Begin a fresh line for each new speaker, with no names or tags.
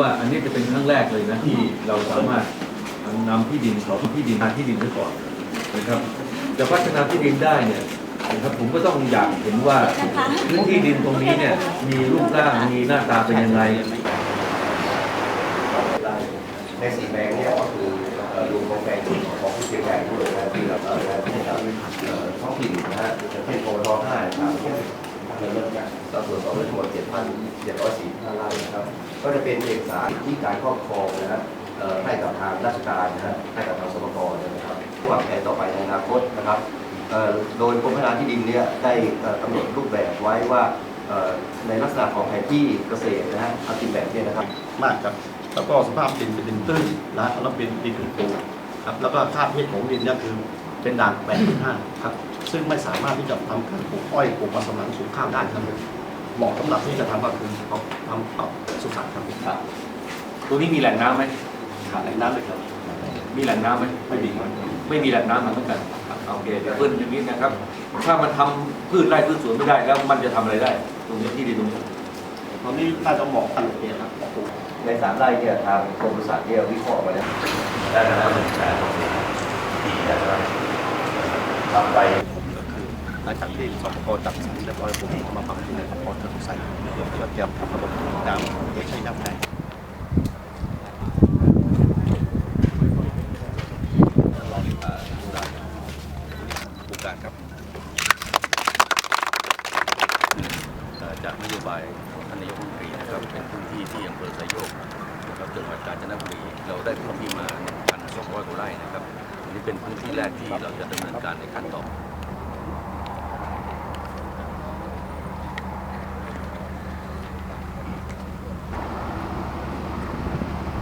ว่าอันนี้จะเป็นครั้งแรกเลยนะที่เราสามารถนำที่ดินของที่ดินมาที่ดินไว้ก่อนนะครับจะพัฒนาที่ดินได้เนี่ยนะครับผมก็ต้องอยากเห็นว่าพื้นที่ดินตรงนี้เนี่ยมีรูปร่างมีหน้าตาเป็นยังไง
ในสีแดงเนี่ยก็คือรวมของแปลงของผู้เสียหายด้วยนะที่เราเอ่อที่เราท้องถิ่นนะฮะเช่นโพทห้าสาม เงินการเราตรวจสอบไว้ทั้งหมดเจ็ดพันเจ็ดร้อยสี่ห้าไร่นะครับ ก็จะเป็นเอกสารที่การครอบครองนะฮะเอ่อให้กับทางราชการนะฮะให้กับทางสมกรนะครับวางแผนต่อไปในอนาคตนะครับโดยกรมพัฒนาที่ดินเนี่ยได้กำหนดรูปแบบไว้ว่าในลักษณะของแผนที่เกษตรนะฮะเอาติแบบเนี่ยนะครับ
มากครับ แล้วก็สภาพดินเป็นดินตื้นนะแล้วเป็นดินถึงปูครับ แล้วก็ค่าเพศของดินเนี่ยคือเป็นด่างแปดห้าครับ ซึ่งไม่สามารถที่จะทำการปลูกอ้อยปลูกมันสำปะหลังสูงข้าวได้ครับเหมาะสำหรับที่จะทำก็คือเอาทำเอาสุสานครับ
ครับ ตรงนี้มีแหล่งน้ำไหม
ขาดแหล่งน้ำเลยครับ
มีแหล่งน้ำไหมไม่มีไม่มีแหล่งน้ำมันเหมือนกันครับโอเคเดี๋ยวเพิ่นอย่างนี้นะครับ ถ้ามันทำพืชไร่พืชสวนไม่ได้แล้วมันจะทำอะไรได้ ตรงนี้ที่ดินตรงนี้
ตอนนี้น่าจะเหมาะกันเลยครับเหมาะปลูก
ในสามไร่เนี่ยทางกรมปศุสัตว์เนี่ยวิเคราะห์มาแล้วได้แล้วหนึ่งแสนที่นะครับ ทำไป
ก็คือหลังจากที่สปกจัดสรรเรียบร้อยผมเอามาปรับที่ในสปกจะถูกใส่เพื่อที่จะเตรียมทำระบบตามเอกใช้น้ำได้
ผู้การครับเอ่อจากนโยบายท่านนายกรัฐมนตรีนะครับเป็นพื้นที่ที่อำเภอไซโยกนะครับจังหวัดกาญจนบุรีเราได้พื้นที่มา 200กว่าไร่นะครับอันนี้เป็นพื้นที่แรกที่เราจะดำเนินการในขั้นต่อ